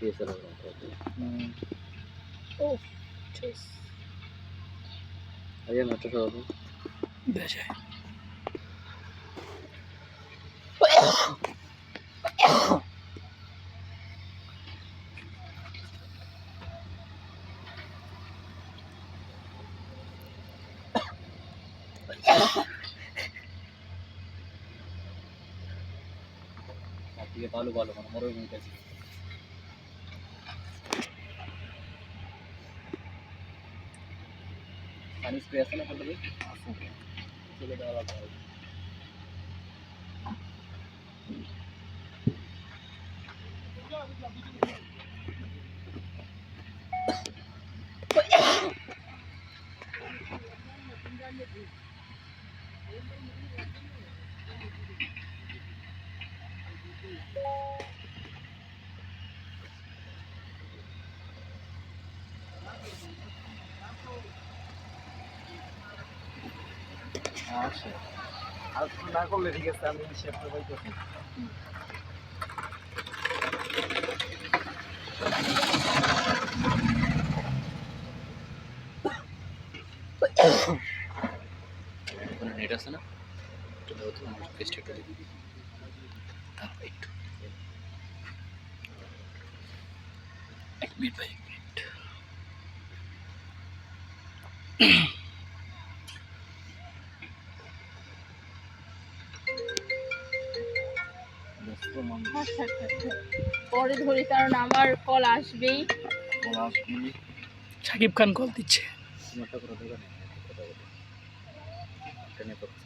PSL ও ঠিক আগে metro শহর দেশে থেকে তাহলে ভালো মানে মরো পানি স্প্রে আছে না ফটো চলে দেওয়া লাগবে আচ্ছা আর না করলে ঠিক আছে আমি পাইতেছি কোনো নেট আছে না একটু দাও তো আমার পেস্ট একটু দিবি তারপর একটু এক মিনিট ভাই এক মিনিট হ্যাঁ, হ্যাঁ, হ্যাঁ, পরে ধরি কারণ আমার কল আসবেই। সাকিব খান কল দিচ্ছে। একটা করে দেবেন একটা নেটওয়ার্ক